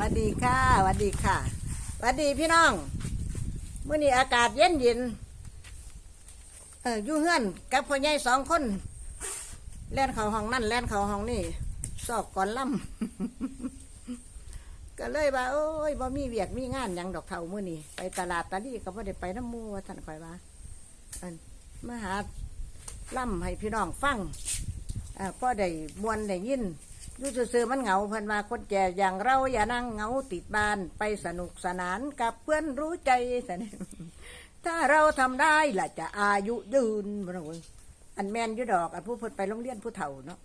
วัสดีค่ะสวัสดีค่ะสวัสดีพี่น้องเมื่อนี้อากาศเย็นเย็นเอออยู่เฮือนกับพ่อใหญ่สองคน แล่นเขาห้องนั่นแล่นเขาห้องนี่สอบก่อนล่ำก็เลยว่า โอ้ยบ่มีเวียกมีงานยังดอกเท่ามื่อนี้ไปตลาดตาดีก็บ่ได้ไปน้ำมูว่าท่านคอยว่าอันมาหาล่ำให้พี่น้องฟังอ่าพ่อได้มวนได้ยิน ยู่ซื่อๆมันเหงาเพิ่นว่าคนแก่อย่างเราอย่านั่งเหงาติดบ้านไปสนุกสนานกับเพื่อนรู้ใจสนถ้าเราทำได้ล่ะจะอายุยืนบ่นะเว้ยอันแมนยูดอกอันผู้เพิ่นไปโรงเรียนผู้เฒ่าเนาะ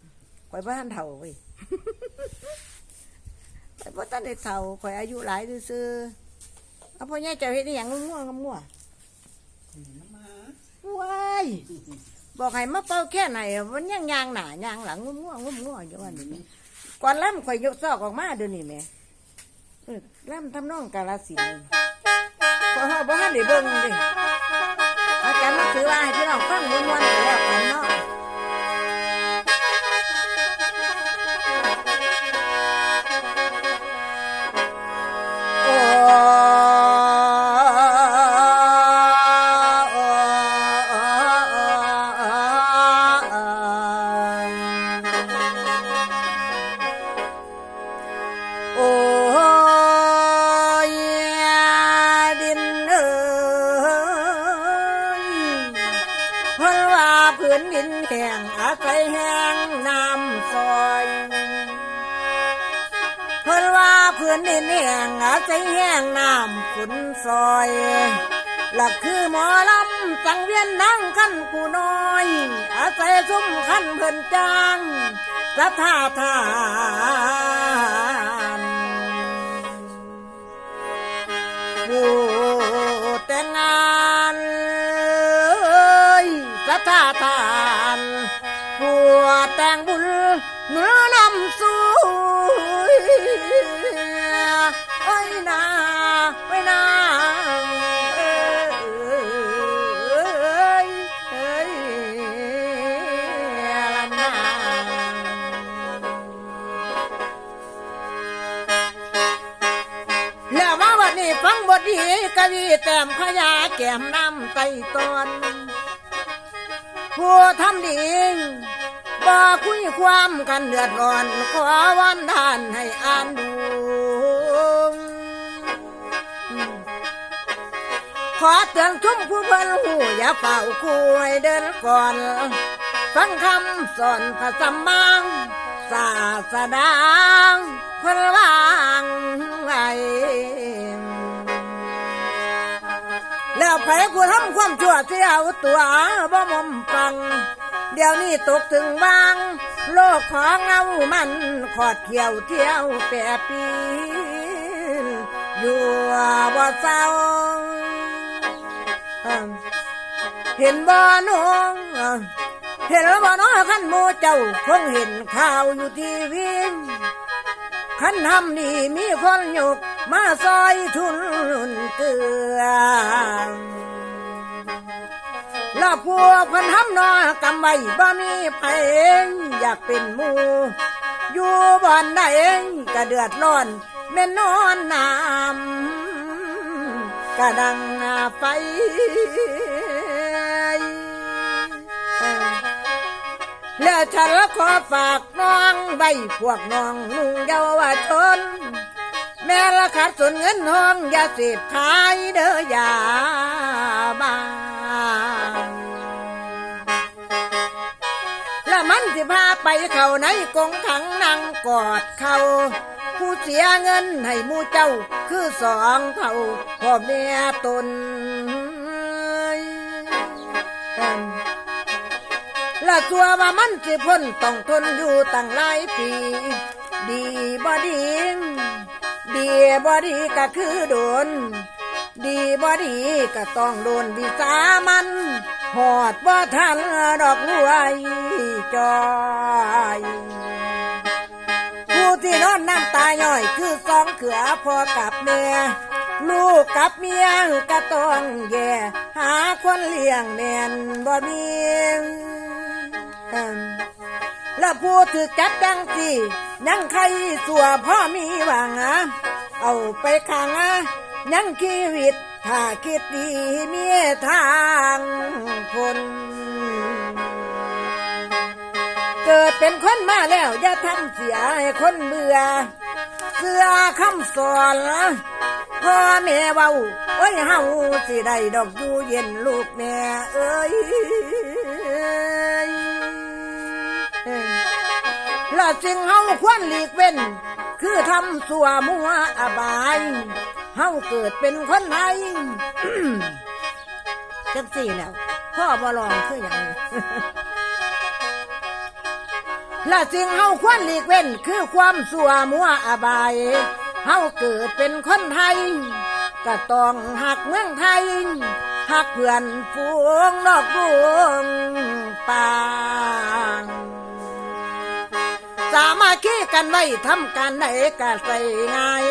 ข่อยบ่ทันเฒ่าเว้ยข่อยบ่ทันได้เฒ่าข่อยอายุหลายซื่อๆเอาพ่อใหญ่เจ้าเฮ็ดอีหยังง่วงง่วงๆว้ายบอกให้มาเป่าแค่ไหนมันยังยางหนายางหลังง่วงๆง่วงๆอยู่ว่านี่ ก่อนล่ำข่อยยกซอกออกมาเดี๋ยวนี้แหม่ล่ำทำนองกาลสินธุ์พอเฮาบ่ทันได้เบิ่งเดิอาจารย์มาถือว่าให้พี่น้องฟังม่วนๆไปแล้วกันเนาะ พื้นดินแห้งอาศัยแห้งน้ำซอยเพิ่นว่าพื้นดินแห้งอาศัยแห้งน้ำฝนซอยหลักคือหมอลำสังเวียนนั่งขั้นกูน้อย อาศัยซุ้มขั้นเพิ่นจางสะท่าทานผู้แต่งงานเอ้ยสะท่าทาน แก้มน้ำไตตอนผู้ทำดีบ่คุยความกันเดือดร้อน ขอวันทานให้อ่านดู ขอเตือนทุ่มผู้เพิ่นหูอย่าเฝ้าคุยเดินก่อน ฟังคำสอนพระสัมมังศาสดาเพิ่นวางไว้ ไผกูทำความชั่วที่เอาตัวบ่มอมฟัง เดี๋ยวนี้ตกถึงวาง โลกของเงามันขอดเขียวเที่ยวแปรปีอยู่บ่เศร้าเห็นบ่น้องเห็นบ่น้องขันโมเจ้าคงเห็นข่าวอยู่ทีวีขันทำนี่มีคนยกมาซอยทุนเกลือแล้วพวกพันทำนอกำไว้บ่มีไผอยากเป็นมูอยู่บ่อนใดก็เดือดร้อนแม่นอนน้ำกระดังไฟแล้วฉันละขอฝากน้องใบพวกน้องนุ่งเยาวชน แม่ละขาดส่วนเงินห้องอย่าเสพขายเด้ออย่าบ้า ล้วมันสิพาไปเข้าในกงขังนั่งกอดเขาผู้เสียเงินให้มู่เจ้าคือสองเท่าพ่อแม่ตนละตัวว่ามันสิพ้นต้องทนอยู่ตั้งหลายปี ดีบ่ดีดีบ่ดีก็คือโดน ดีบ่ดีก็ต้องโดนวิสามัน หอดบ่ทันดอกรวยจอยผู้ที่นอนน้ำตาย่อยคือสองเขือพ่อกับแม่ลูกกับเมียก็ต้องแย่หาคนเลี้ยงแม่นบ่มีแล้วผู้ถือจับจังสิยังใครสัวพ่อมีหวังอะเอาไปขังยังชีวิต ถ้าคิดดีมีทางพ้นเกิดเป็นคนมาแล้วอย่าทำเสียให้คนเบื่อ เสื้อคำสอนพ่อแม่เบาโอ้ยเฮาสิได้ดอกอยู่เย็นลูกแม่เอ้ยละสิ่งเฮาควรหลีกเว้น คือทำสัวมัวอบาย เฮาเกิดเป็นคนไทยจังสี่แล้ว พ่อบ่ลองคืออย่างนี้และสิ่งเฮาควรหลีกเว้นคือความสัวมัวอบาย เฮาเกิดเป็นคนไทย ก็ต้องหักเมืองไทยหักเพื่อนฟูงนอกดวงป่างสามาคีกันไว้ทำการไหนก็ใส่ง่าย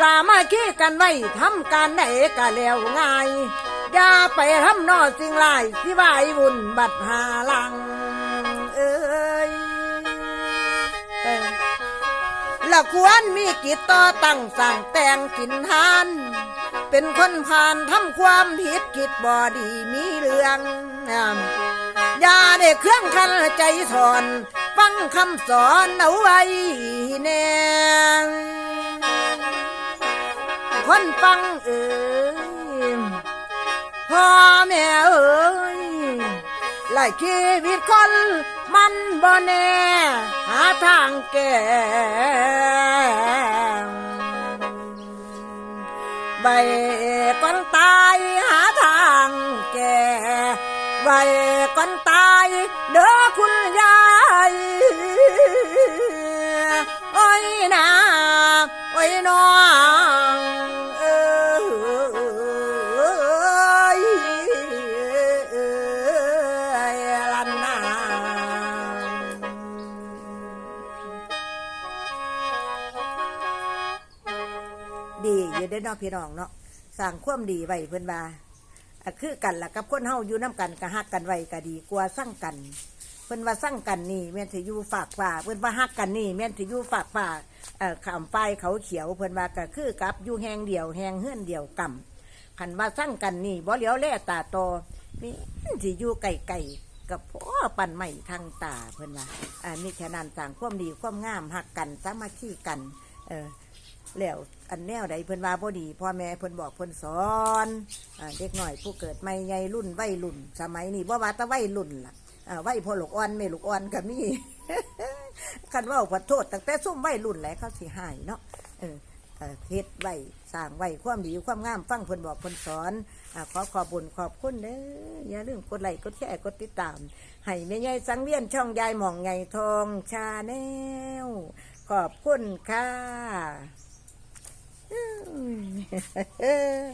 สามาคีกันไว้ทำการไหนก็แล้วง่าย อย่าไปทำนอสิ่งไรายสิวายบุญบัดหาลัง เอ้ยละควรมีกิจต่อตั้งสั่งแต่งกินทาน เป็นคนผ่านทำความผิดกิจบอดีมีเรื่องอ่าอย่าได้เครื่องคันใจสอน ฟังคำสอนเอาไว้แน่ คนฟังเอ่ยพ่อแม่เอ่ยไล่ชีวิตคนมันบ่แน่หาทางแก้ใบก่อนตายหาทางแก่ใบก่อนตายเด้อคุณยายโอ้ยนาโอ้ยน้อ ได้เนอกพี่น้องเนาะสร้างความดีไว้เพิ่อนว่าคือกันล่ะกับคนเฮาอยู่น้กันก็ฮักกันไว้ก็ดีกว่าสั่งกัน เพิ่อนว่าสั่งกันนี่แม่นสิอยู่ฝากป่าเพิ่อนว่าฮักกันนี่แม่นสิอยู่ฝากป่าเอ่อขามป้ายเขาเขียวเพิ่อนว่าก็คือกับอยู่แหงเดียวแหงเฮือนเดียวกำคันว่าสั่งกันนี่บ่เหลียวแลตาโตนี่สิอยู่ไก่ๆกับพ่อปันใหม่ทางตาเพิ่อนว่าอ่านี่แค่นั้นสร้างความดีความงามฮักกันสามัคคีกัน เออ แล้วอันแนวใดเพิ่นว่าบ่ดีพ่อแม่เพิ่นบอกเพิ่นสอนอาเด็กหน่อยผู้เกิดใหม่ใหญ่รุ่นวัยรุ่น สมัยนี้บ่ว่าแต่วัยรุ่นล่ะอ่าวัยพ่อลูกอ่อนแม่ลูกอ่อนก็มี คันว่าขอโทษตั้งแต่ซุ่มวัยรุ่นแหล้วเขาสิหายเนาะเออเอ่อเฮ็ดไว้สร้างไว้ความดีความงามฟังเพิ่นบอกเพิ่นสอนอาขอขอบุญขอบคุณเด้ออย่าลืมกดไลค์กดแชร์กดติดตาม ให้แม่ใหญ่สังเวียนช่องยายหม่องไงทองชาแนลขอบคุณค่ะ อืม